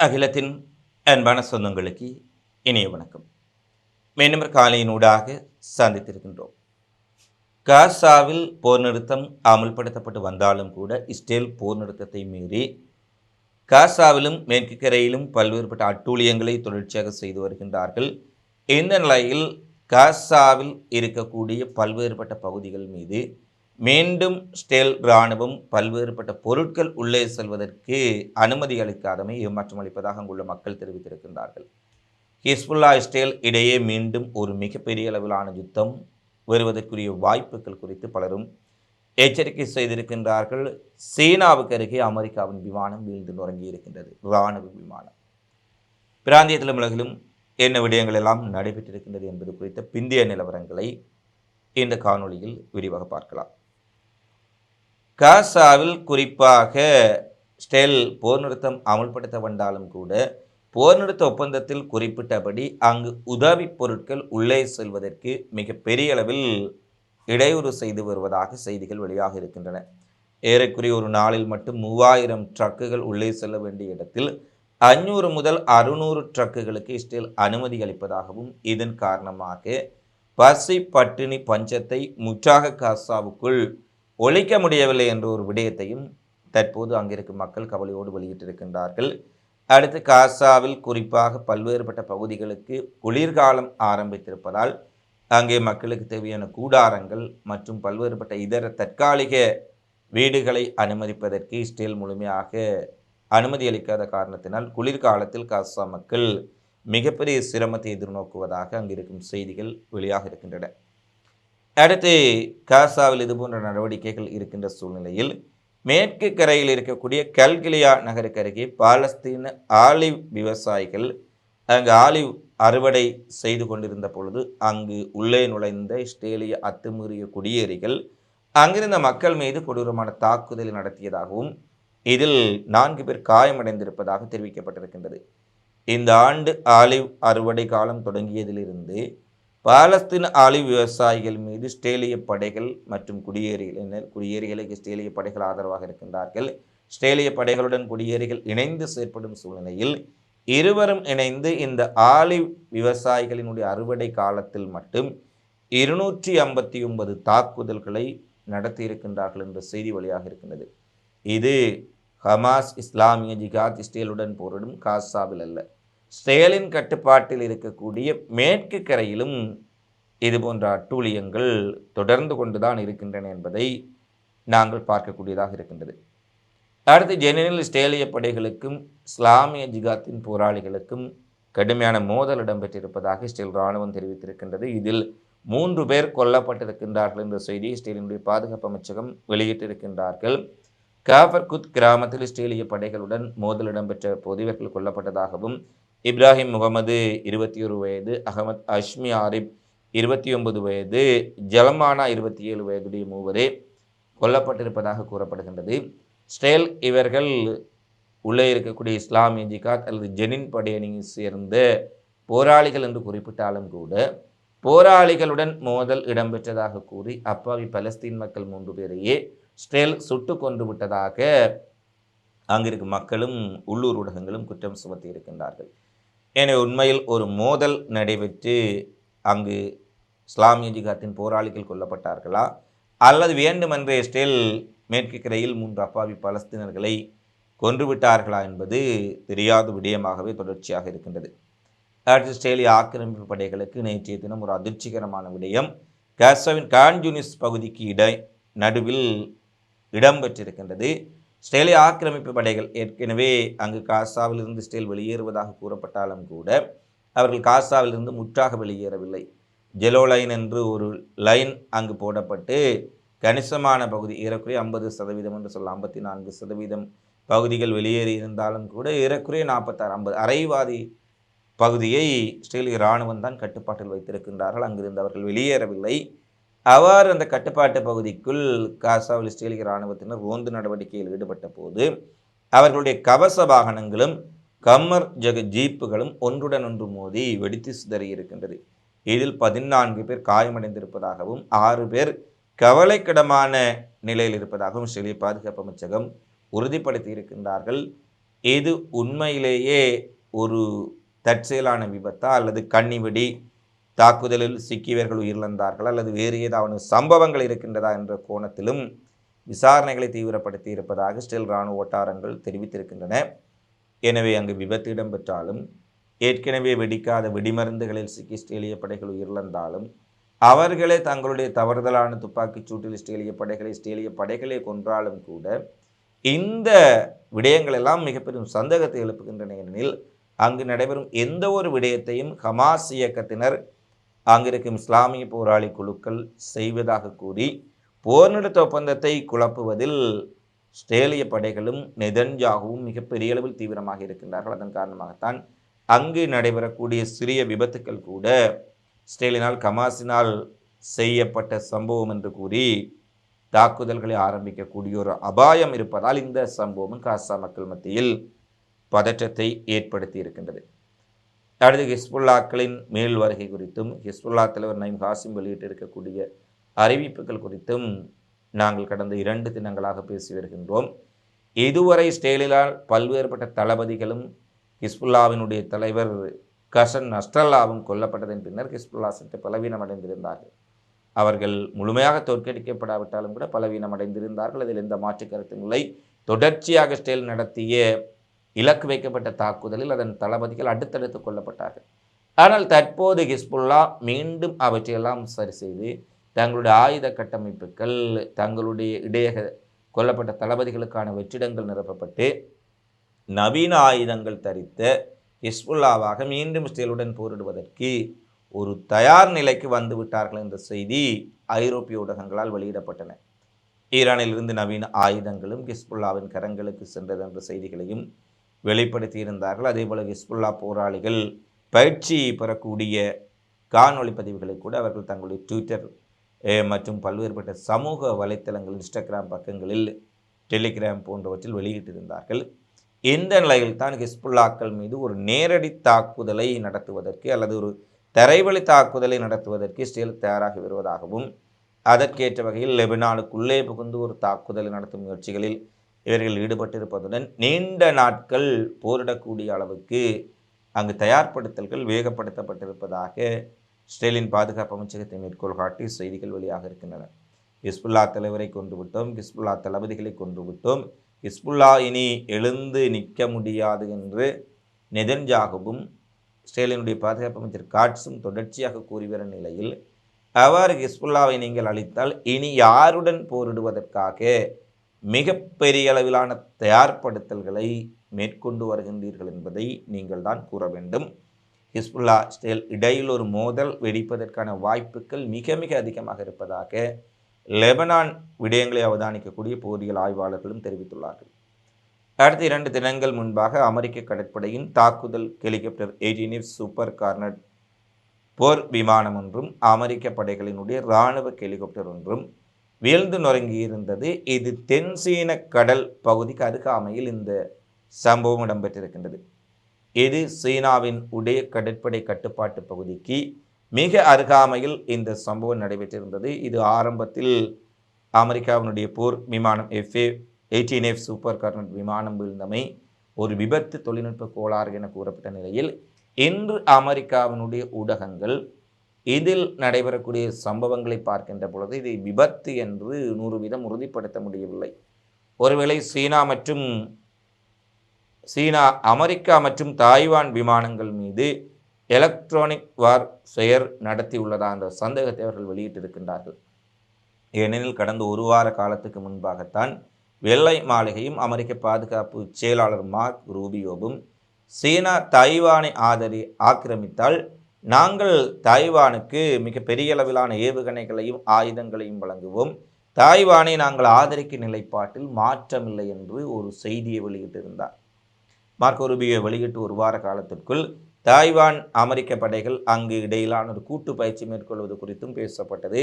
அகிலத்தின் அன்பான சொந்தங்களுக்கு இனிய வணக்கம். மீண்டும் ஒரு காலையினூடாக சந்தித்திருக்கின்றோம். காசாவில் போர் நிறுத்தம் அமல்படுத்தப்பட்டு வந்தாலும் கூட இஸ்ரேல் போர் நிறுத்தத்தை மீறி காசாவிலும் மேற்கு கரையிலும் பல்வேறுபட்ட அட்டூழியங்களை தொடர்ச்சியாக செய்து வருகின்றார்கள். இந்த நிலையில் காசாவில் இருக்கக்கூடிய பல்வேறுபட்ட பகுதிகள் மீது மீண்டும் ஸ்டேல் இராணுவம் பல்வேறுபட்ட பொருட்கள் உள்ளே செல்வதற்கு அனுமதி அளிக்காதமை ஏமாற்றம் அளிப்பதாக அங்குள்ள மக்கள் தெரிவித்திருக்கின்றார்கள். ஹிஸ்புல்லா இஸ்ரேல் இடையே மீண்டும் ஒரு மிகப்பெரிய அளவிலான யுத்தம் வருவதற்குரிய வாய்ப்புகள் குறித்து பலரும் எச்சரிக்கை செய்திருக்கின்றார்கள். சீனாவுக்கு அருகே அமெரிக்காவின் விமானம் வீழ்ந்து நுறங்கி இருக்கின்றது இராணுவ விமானம். பிராந்தியத்திலும் உலகிலும் என்ன விடயங்கள் எல்லாம் நடைபெற்றிருக்கின்றது என்பது குறித்த பிந்திய நிலவரங்களை இந்த காணொளியில் விரிவாக பார்க்கலாம். காசாவில் குறிப்பாக ஸ்டெல் போர் நிறுத்தம் அமுல்படுத்த வந்தாலும் கூட போர் நிறுத்த ஒப்பந்தத்தில் குறிப்பிட்டபடி அங்கு உதவி பொருட்கள் உள்ளே செல்வதற்கு மிக பெரிய அளவில் இடையூறு செய்து வருவதாக செய்திகள் வெளியாக இருக்கின்றன. ஏறக்குறைய ஒரு நாளில் மட்டும் மூவாயிரம் ட்ரக்குகள் உள்ளே செல்ல வேண்டிய இடத்தில் அஞ்சூறு முதல் அறுநூறு ட்ரக்குகளுக்கு இஸ்ரேல் அனுமதி அளிப்பதாகவும் இதன் காரணமாக பசி பட்டினி பஞ்சத்தை முற்றாக காசாவுக்குள் ஒழிக்க முடியவில்லை என்ற ஒரு விடயத்தையும் தற்போது அங்கிருக்கும் மக்கள் கவலையோடு வெளியிட்டிருக்கின்றார்கள். அடுத்து காசாவில் குறிப்பாக பல்வேறுபட்ட பகுதிகளுக்கு குளிர்காலம் ஆரம்பித்திருப்பதால் அங்கே மக்களுக்கு தேவையான கூடாரங்கள் மற்றும் பல்வேறுபட்ட இதர தற்காலிக வீடுகளை அனுமதிப்பதற்கு இஸ்ரேல் முழுமையாக அனுமதி அளிக்காத காரணத்தினால் குளிர்காலத்தில் காசா மக்கள் மிகப்பெரிய சிரமத்தை எதிர்நோக்குவதாக அங்கிருக்கும் செய்திகள் வெளியாக இருக்கின்றன. அடுத்து காசாவில் இதுபோன்ற நடவடிக்கைகள் இருக்கின்ற சூழ்நிலையில் மேற்கு கரையில் இருக்கக்கூடிய கல்கிலியா நகருக்கு அருகே பாலஸ்தீன ஆலிவ் விவசாயிகள் அங்கு ஆலிவ் அறுவடை செய்து கொண்டிருந்த பொழுது அங்கு உள்ளே நுழைந்த இஸ்ரேலிய அத்துமீறிய குடியேறிகள் அங்கிருந்த மக்கள் மீது கொடூரமான தாக்குதல் நடத்தியதாகவும் இதில் நான்கு பேர் காயமடைந்திருப்பதாக தெரிவிக்கப்பட்டிருக்கின்றது. இந்த ஆண்டு ஆலிவ் அறுவடை காலம் தொடங்கியதிலிருந்து பாலஸ்தீன ஆலிவ் விவசாயிகள் மீது இஸ்ரேலிய படைகள் மற்றும் குடியேறிகள் குடியேறிகளுக்கு இஸ்ரேலிய படைகள் ஆதரவாக இருக்கின்றார்கள். இஸ்ரேலிய படைகளுடன் குடியேறிகள் இணைந்து செயற்படும் சூழ்நிலையில் இருவரும் இணைந்து இந்த ஆலிவ் விவசாயிகளினுடைய அறுவடை காலத்தில் மட்டும் இருநூற்றி ஐம்பத்தி ஒன்பது தாக்குதல்களை நடத்தியிருக்கின்றார்கள் என்ற செய்தி வழியாக இருக்கின்றது. இது ஹமாஸ் இஸ்லாமிய ஜிகாத் இஸ்ரேலுடன் போரிடும் காசாவில் அல்ல. ஸ்டேலின் கட்டுப்பாட்டில் இருக்கக்கூடிய மேற்கு கரையிலும் இது போன்ற அட்டூழியங்கள் தொடர்ந்து கொண்டுதான் இருக்கின்றன என்பதை நாங்கள் பார்க்கக்கூடியதாக இருக்கின்றது. அடுத்து ஜெனரல் இஸ்ரேலிய படைகளுக்கும் இஸ்லாமிய ஜிகாத்தின் போராளிகளுக்கும் கடுமையான மோதல் இடம்பெற்றிருப்பதாக இஸ்ரேல் இராணுவம் தெரிவித்திருக்கின்றது. இதில் மூன்று பேர் கொல்லப்பட்டிருக்கின்றார்கள் என்ற செய்தி இஸ்ரேலினுடைய பாதுகாப்பு அமைச்சகம் வெளியிட்டிருக்கின்றார்கள். காஃபர் குத் கிராமத்தில் இஸ்ரேலிய படைகளுடன் மோதல் இடம்பெற்ற போது இவர்கள் கொல்லப்பட்டதாகவும் இப்ராஹிம் முகமது இருபத்தி ஒரு வயது அகமத் அஷ்மி ஆரிப் இருபத்தி ஒன்பது வயது ஜலமானா இருபத்தி ஏழு வயதுடைய மூவரே கொல்லப்பட்டிருப்பதாக கூறப்படுகின்றது. ஸ்டேல் இவர்கள் உள்ளே இருக்கக்கூடிய இஸ்லாமிய ஜிகாத் அல்லது ஜெனின் படையணியை சேர்ந்த போராளிகள் என்று குறிப்பிட்டாலும் கூட போராளிகளுடன் மோதல் இடம்பெற்றதாக கூறி அப்பாவி பலஸ்தீன் மக்கள் மூன்று பேரையே ஸ்டேல் சுட்டு கொண்டு விட்டதாக அங்கிருக்கும் மக்களும் உள்ளூர் ஊடகங்களும் குற்றம் சுமத்தி இருக்கின்றார்கள் எனவே உண்மையில் ஒரு மோதல் நடைபெற்று அங்கு இஸ்லாமிய ஜிகாத்தின் போராளிகள் கொல்லப்பட்டார்களா? அல்லது வேண்டுமென்றே ஸ்டில் மேற்கு கரையில் மூன்று அப்பாவி பலஸ்தீனர்களை கொன்றுவிட்டார்களா என்பது தெரியாத விடயமாகவே தொடர்ச்சியாக இருக்கின்றது. ஆஸ்திரேலிய ஸ்டேலிய ஆக்கிரமிப்பு படைகளுக்கு நேற்றைய தினம் ஒரு அதிர்ச்சிகரமான விடயம். காசாவின் கான்ஜுனிஸ் பகுதிக்கு இட நடுவில் இடம்பெற்றிருக்கின்றது. ஸ்டேலிய ஆக்கிரமிப்பு படைகள் ஏற்கனவே அங்கு காசாவிலிருந்து இஸ்ரேல் வெளியேறுவதாக கூறப்பட்டாலும் கூட அவர்கள் காசாவிலிருந்து முற்றாக வெளியேறவில்லை. ஜெலோ லைன் என்று ஒரு லைன் அங்கு போடப்பட்டு கணிசமான பகுதி ஏறக்குறைய ஐம்பது சதவீதம் என்று சொல்லலாம் ஐம்பத்தி நான்கு சதவீதம் பகுதிகள் வெளியேறி இருந்தாலும் கூட ஏறக்குறைய நாற்பத்தாறு ஐம்பது அரைவாதி பகுதியை ஸ்ரீலங்கா இராணுவம் தான் கட்டுப்பாட்டில் வைத்திருக்கின்றார்கள். அங்கிருந்து அவர்கள் வெளியேறவில்லை. அவ்வாறு அந்த கட்டுப்பாட்டு பகுதிக்குள் காசாவில் இஸ்ரேலிய இராணுவத்தினர் ரோந்து நடவடிக்கையில் ஈடுபட்ட போது அவர்களுடைய கவச வாகனங்களும் கம்மர் ஜக ஜீப்புகளும் ஒன்றுடன் ஒன்று மோதி வெடித்து சிதறி இருக்கின்றது. இதில் பதினான்கு பேர் காயமடைந்திருப்பதாகவும் ஆறு பேர் கவலைக்கிடமான நிலையில் இருப்பதாகவும் இஸ்ரேலிய பாதுகாப்பு அமைச்சகம் உறுதிப்படுத்தி இருக்கின்றார்கள். இது உண்மையிலேயே ஒரு தற்செயலான விபத்தா அல்லது கண்ணிவெடி தாக்குதலில் சிக்கியவர்கள் உயிரிழந்தார்கள் அல்லது வேறு ஏதாவது சம்பவங்கள் இருக்கின்றதா என்ற கோணத்திலும் விசாரணைகளை தீவிரப்படுத்தி இருப்பதாக ஸ்டில் இராணுவ வட்டாரங்கள் தெரிவித்திருக்கின்றன. எனவே அங்கு விபத்து இடம்பெற்றாலும் ஏற்கனவே வெடிக்காத வெடிமருந்துகளில் சிக்கி இஸ்ரேலிய படைகள் உயிரிழந்தாலும் அவர்களே தங்களுடைய தவறுதலான துப்பாக்கிச் சூட்டில் இஸ்ரேலிய படைகளை இஸ்ரேலிய படைகளே கொன்றாலும் கூட இந்த விடயங்கள் எல்லாம் மிக பெரும் சந்தேகத்தை எழுப்புகின்றன ஏனெனில் அங்கு நடைபெறும் எந்த ஒரு விடயத்தையும் ஹமாஸ் இயக்கத்தினர் அங்கிருக்கும் இஸ்லாமிய போராளி குழுக்கள் செய்வதாக கூறி போர் நிறுத்த ஒப்பந்தத்தை குழப்புவதில் ஸ்ட்ரேலிய படைகளும் நெதன்ஜாகவும் மிகப்பெரிய அளவில் தீவிரமாக இருக்கின்றார்கள். அதன் காரணமாகத்தான் அங்கு நடைபெறக்கூடிய சிறிய விபத்துக்கள் கூட ஸ்டேலினால் கமாசினால் செய்யப்பட்ட சம்பவம் என்று கூறி தாக்குதல்களை ஆரம்பிக்கக்கூடிய ஒரு அபாயம் இருப்பதால் இந்த சம்பவம் காசா மக்கள் மத்தியில் பதற்றத்தை ஏற்படுத்தி இருக்கின்றது. அடுத்து ஹிஸ்புல்லாக்களின் மேல் வருகை குறித்தும் ஹிஸ்புல்லா தலைவர் நைம் ஹாசிம் வெளியிட்டிருக்கக்கூடிய அறிவிப்புகள் குறித்தும் நாங்கள் கடந்த இரண்டு தினங்களாக பேசி வருகின்றோம். இதுவரை ஸ்டேலிலால் பல்வேறுபட்ட தளபதிகளும் ஹிஸ்புல்லாவினுடைய தலைவர் கசன் நஸ்ரல்லாவும் கொல்லப்பட்டதன் பின்னர் ஹிஸ்புல்லா சற்று பலவீனம் அடைந்திருந்தார்கள் அவர்கள் முழுமையாக தோற்கடிக்கப்படாவிட்டாலும் கூட பலவீனம் அடைந்திருந்தார்கள் அதில் எந்த மாற்று கருத்தும் இல்லை. தொடர்ச்சியாக ஸ்டேல் நடத்திய இலக்கு வைக்கப்பட்ட தாக்குதலில் அதன் தளபதிகள் அடுத்தடுத்து கொல்லப்பட்டார்கள். ஆனால் தற்போது ஹிஸ்புல்லா மீண்டும் அவற்றையெல்லாம் சரி செய்து தங்களுடைய ஆயுத கட்டமைப்புகள் தங்களுடைய இடையக கொல்லப்பட்ட தளபதிகளுக்கான வெற்றிடங்கள் நிரப்பப்பட்டு நவீன ஆயுதங்கள் தரித்த ஹிஸ்புல்லாவாக மீண்டும் இஸ்ரேலுடன் போரிடுவதற்கு ஒரு தயார் நிலைக்கு வந்து விட்டார்கள் என்ற செய்தி ஐரோப்பிய ஊடகங்களால் வெளியிடப்பட்டன. ஈரானிலிருந்து நவீன ஆயுதங்களும் ஹிஸ்புல்லாவின் கரங்களுக்கு சென்றது என்ற செய்திகளையும் வெளிப்படுத்தியிருந்தார்கள். அதேபோல் ஹிஸ்புல்லா போராளிகள் பயிற்சி பெறக்கூடிய காணொளி பதிவுகளை கூட அவர்கள் தங்களுடைய ட்விட்டர் மற்றும் பல்வேறுபட்ட சமூக வலைத்தளங்கள் இன்ஸ்டாகிராம் பக்கங்களில் டெலிகிராம் போன்றவற்றில் வெளியிட்டிருந்தார்கள். இந்த நிலையில் தான் ஹிஸ்புல்லாக்கள் மீது ஒரு நேரடி தாக்குதலை நடத்துவதற்கு அல்லது ஒரு தரைவழி தாக்குதலை நடத்துவதற்கு இஸ்ரேல் தயாராகி வருவதாகவும் அதற்கேற்ற வகையில் லெபனானுக்குள்ளே புகுந்து ஒரு தாக்குதலை நடத்தும் முயற்சிகளில் இவர்கள் ஈடுபட்டிருப்பதுடன் நீண்ட நாட்கள் போரிடக்கூடிய அளவுக்கு அங்கு தயார்படுத்தல்கள் வேகப்படுத்தப்பட்டிருப்பதாக இஸ்ரேலின் பாதுகாப்பு அமைச்சகத்தை மேற்கோள் காட்டி செய்திகள் வெளியாக இருக்கின்றன. ஹிஸ்புல்லா தலைவரை கொன்று விட்டோம் ஹிஸ்புல்லா தளபதிகளை கொன்று விட்டோம். ஹிஸ்புல்லா இனி எழுந்து நிற்க முடியாது என்று நெதன்ஜாகவும் இஸ்ரேலினுடைய பாதுகாப்பு அமைச்சர் காட்ஸும் தொடர்ச்சியாக கூறி வரும் நிலையில் அவ்வாறு ஹிஸ்புல்லாவை நீங்கள் அளித்தால் இனி யாருடன் போரிடுவதற்காக மிகப்பெரிய அளவிலான தயார்படுத்தல்களை மேற்கொண்டு வருகின்றீர்கள் என்பதை நீங்கள் தான் கூற வேண்டும். ஹிஸ்புல்லா ஸ்டேல் இடையில் ஒரு மோதல் வெடிப்பதற்கான வாய்ப்புகள் மிக மிக அதிகமாக இருப்பதாக லெபனான் விடயங்களை அவதானிக்கக்கூடிய போரியல் ஆய்வாளர்களும் தெரிவித்துள்ளார்கள். அடுத்த இரண்டு தினங்கள் முன்பாக அமெரிக்க கடற்படையின் தாக்குதல் ஹெலிகாப்டர் எயிட்டீன் சூப்பர் கார்னட் போர் விமானம் ஒன்றும் அமெரிக்க படைகளினுடைய இராணுவ ஹெலிகாப்டர் ஒன்றும் வீழ்ந்து நொறுங்கியிருந்தது இது தென் சீன கடல் பகுதிக்கு அருகாமையில் இந்த சம்பவம் இடம்பெற்றிருக்கின்றது. இது சீனாவின் உடைய கடற்படை கட்டுப்பாட்டு பகுதிக்கு மிக அருகாமையில் இந்த சம்பவம் நடைபெற்றிருந்தது. இது ஆரம்பத்தில் அமெரிக்காவினுடைய போர் விமானம் F A eighteen F Super Hornet விமானம் வீழ்ந்தமை ஒரு விபத்து தொழில்நுட்ப கோளாறு என கூறப்பட்ட நிலையில் இன்று அமெரிக்காவினுடைய ஊடகங்கள் இதில் நடைபெறக்கூடிய சம்பவங்களை பார்க்கின்ற பொழுது இதை விபத்து என்று நூறு வீதம் உறுதிப்படுத்த முடியவில்லை. ஒருவேளை சீனா மற்றும் சீனா அமெரிக்கா மற்றும் தாய்வான் விமானங்கள் மீது எலக்ட்ரானிக் வார் செயர் நடத்தியுள்ளதா என்ற சந்தேகத்தை அவர்கள் வெளியிட்டிருக்கின்றார்கள். ஏனெனில் கடந்த ஒரு வார காலத்துக்கு முன்பாகத்தான் வெள்ளை மாளிகையும் அமெரிக்க பாதுகாப்பு செயலாளர் மார்க் ரூபியோவும் சீனா தாய்வானை ஆதரி ஆக்கிரமித்தால் நாங்கள் தாய்வானுக்கு மிக பெரிய அளவிலான ஏவுகணைகளையும் ஆயுதங்களையும் வழங்குவோம். தாய்வானை நாங்கள் ஆதரிக்கும் நிலைப்பாட்டில் மாற்றமில்லை என்று ஒரு செய்தியை வெளியிட்டிருந்தார். மார்க்கோ ரூபியோ வெளியிட்டு ஒரு வார காலத்திற்குள் தாய்வான் அமெரிக்க படைகள் அங்கு இடையிலான ஒரு கூட்டு பயிற்சி மேற்கொள்வது குறித்தும் பேசப்பட்டது.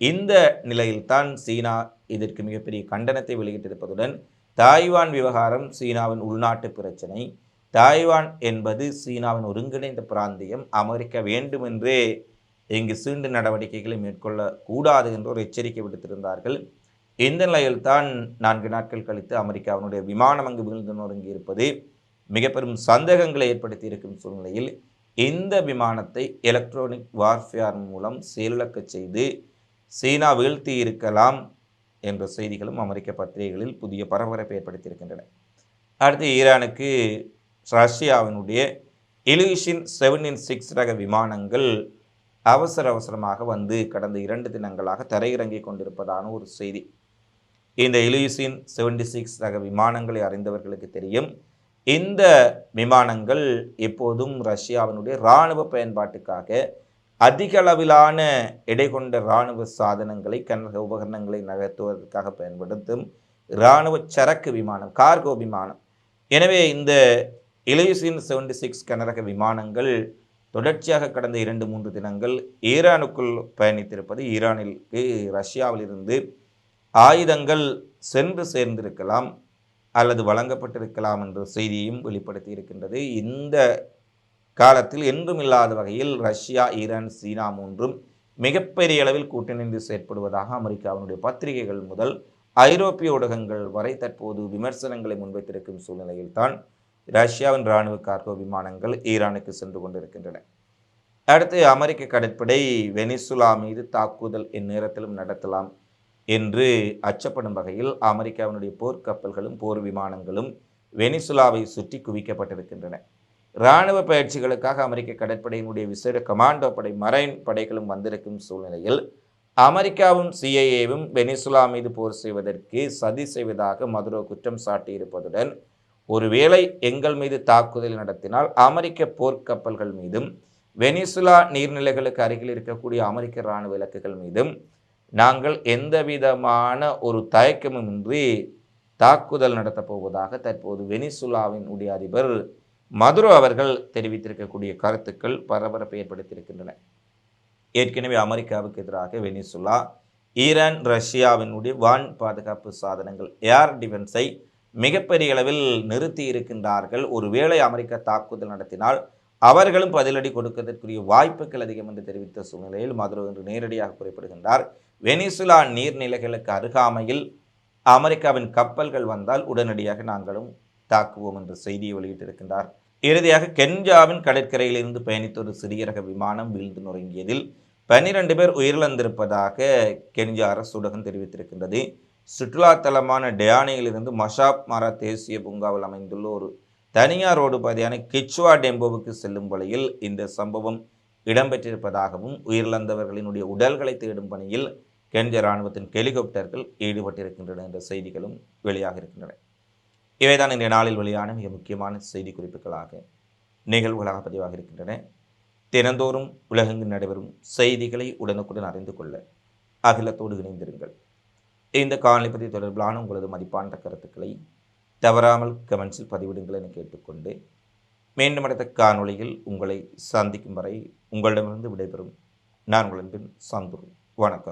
இந்த நிலையில்தான் சீனா இதற்கு மிகப்பெரிய கண்டனத்தை வெளியிட்டிருப்பதுடன் தாய்வான் விவகாரம் சீனாவின் உள்நாட்டு பிரச்சனை தாய்வான் என்பது சீனாவின் ஒருங்கிணைந்த பிராந்தியம். அமெரிக்கா வேண்டுமென்றே இங்கு சீண்டு நடவடிக்கைகளை மேற்கொள்ளக்கூடாது என்று ஒரு எச்சரிக்கை விடுத்திருந்தார்கள். இந்த நிலையில்தான் நான்கு நாட்கள் கழித்து அமெரிக்காவினுடைய விமானம் அங்கு வீழ்ந்து நொறுங்கி இருப்பது மிக பெரும் சந்தேகங்களை ஏற்படுத்தி இருக்கும் சூழ்நிலையில் இந்த விமானத்தை எலக்ட்ரானிக் வார்ஃபேர் மூலம் செயலிழக்கச் செய்து சீனா வீழ்த்தி இருக்கலாம் என்ற செய்திகளும் அமெரிக்க பத்திரிகைகளில் புதிய பரபரப்பை ஏற்படுத்தியிருக்கின்றன. அடுத்து ஈரானுக்கு ரஷ்யாவினுடைய இலிஷின் செவன் சிக்ஸ் ரக விமானங்கள் அவசர அவசரமாக வந்து கடந்த இரண்டு தினங்களாக தரையிறங்கி கொண்டிருப்பதான ஒரு செய்தி. இந்த இலியூசின் செவன்டி சிக்ஸ் ரக விமானங்களை அறிந்தவர்களுக்கு தெரியும். இந்த விமானங்கள் எப்போதும் ரஷ்யாவினுடைய இராணுவ பயன்பாட்டுக்காக அதிக அளவிலான எடை கொண்ட இராணுவ சாதனங்களை கனரக உபகரணங்களை நகர்த்துவதற்காக பயன்படுத்தும் இராணுவ சரக்கு விமானம் கார்கோ விமானம். எனவே இந்த இலையுசின் செவன்டி சிக்ஸ் கனரக விமானங்கள் தொடர்ச்சியாக கடந்த இரண்டு மூன்று தினங்கள் ஈரானுக்குள் பயணித்திருப்பது ஈரானிற்கு ரஷ்யாவிலிருந்து ஆயுதங்கள் சென்று சேர்ந்திருக்கலாம் அல்லது வழங்கப்பட்டிருக்கலாம் என்ற செய்தியும் வெளிப்படுத்தி இருக்கின்றது. இந்த காலத்தில் என்றும் இல்லாத வகையில் ரஷ்யா ஈரான் சீனா மூன்றும் மிகப்பெரிய அளவில் கூட்டணிந்து செயற்படுவதாக அமெரிக்காவினுடைய பத்திரிகைகள் முதல் ஐரோப்பிய ஊடகங்கள் வரை தற்போது விமர்சனங்களை முன்வைத்திருக்கும் சூழ்நிலையில்தான் ரஷ்யாவின் இராணுவ கார்கோ விமானங்கள் ஈரானுக்கு சென்று கொண்டிருக்கின்றன. அடுத்து அமெரிக்க கடற்படை வெனிசுலா மீது தாக்குதல் இந்நேரத்திலும் நடத்தலாம் என்று அச்சப்படும் வகையில் அமெரிக்காவினுடைய போர்க்கப்பல்களும் போர் விமானங்களும் வெனிசுலாவை சுற்றி குவிக்கப்பட்டிருக்கின்றன. இராணுவ பயிற்சிகளுக்காக அமெரிக்க கடற்படையினுடைய விசேட கமாண்டோ படை மரைன் படைகளும் வந்திருக்கும் சூழ்நிலையில் அமெரிக்காவும் சிஐஏவும் வெனிசுலா மீது போர் செய்வதற்கு சதி செய்வதாக மதுரோ குற்றம் சாட்டியிருப்பதுடன் ஒருவேளை எங்கள் மீது தாக்குதல் நடத்தினால் அமெரிக்க போர்க்கப்பல்கள் மீதும் வெனிசுலா நீர்நிலைகளுக்கு அருகில் இருக்கக்கூடிய அமெரிக்க இராணுவ இலக்குகள் மீதும் நாங்கள் எந்த விதமான ஒரு தயக்கமுமின்றி தாக்குதல் நடத்தப் போவதாக தற்போது வெனிசுலாவின் உடைய அதிபர் மதுரோ அவர்கள் தெரிவித்திருக்கக்கூடிய கருத்துக்கள் பரபரப்பை ஏற்படுத்தியிருக்கின்றன. ஏற்கனவே அமெரிக்காவுக்கு எதிராக வெனிசுலா ஈரான் ரஷ்யாவினுடைய வான் பாதுகாப்பு சாதனங்கள் ஏர் டிஃபென்ஸை மிகப்பெரிய அளவில் நிறுத்தி இருக்கின்றார்கள். ஒருவேளை அமெரிக்கா தாக்குதல் நடத்தினால் அவர்களும் பதிலடி கொடுப்பதற்குரிய வாய்ப்புகள் அதிகம் என்று தெரிவித்த சூழ்நிலையில் மதுரோ என்று நேரடியாக குறிப்பிடுகின்றார். வெனிசுலா நீர்நிலைகளுக்கு அருகாமையில் அமெரிக்காவின் கப்பல்கள் வந்தால் உடனடியாக நாங்களும் தாக்குவோம் என்ற செய்தியை வெளியிட்டிருக்கின்றார். இறுதியாக கென்ஜாவின் கடற்கரையிலிருந்து பயணித்த ஒரு சிறிய ரக விமானம் வீழ்ந்து நொறுங்கியதில் பன்னிரண்டு பேர் உயிரிழந்திருப்பதாக கென்ஜா அரசு ஊடகம் தெரிவித்திருக்கின்றது. சுற்றுலாத்தலமான டயானியிலிருந்து மஷாப் மரா தேசிய பூங்காவில் அமைந்துள்ள ஒரு தனியார் ரோடு பாதையான கிச்வா டெம்போவுக்கு செல்லும் வழியில் இந்த சம்பவம் இடம்பெற்றிருப்பதாகவும் உயிரிழந்தவர்களினுடைய உடல்களை தேடும் பணியில் கென்ஜ இராணுவத்தின் ஹெலிகாப்டர்கள் ஈடுபட்டிருக்கின்றன என்ற செய்திகளும் வெளியாக இருக்கின்றன. இவைதான் இன்றைய நாளில் வெளியான மிக முக்கியமான செய்தி குறிப்புகளாக நிகழ்வுகளாக பதிவாக இருக்கின்றன. தினந்தோறும் உலகெங்கு நடைபெறும் செய்திகளை உடனுக்குடன் அறிந்து கொள்ள அகிலத்தோடு இணைந்திருங்கள். இந்த காணொலி பற்றி தொடர்பிலான உங்களது மதிப்பான கருத்துக்களை தவறாமல் கமெண்ட்ஸில் பதிவிடுங்கள் என கேட்டுக்கொண்டு மீண்டும் அடுத்த காணொளியில் உங்களை சந்திக்கும் வரை உங்களிடமிருந்து விடைபெறும். நான் உங்களின் சந்துரு. வணக்கம்.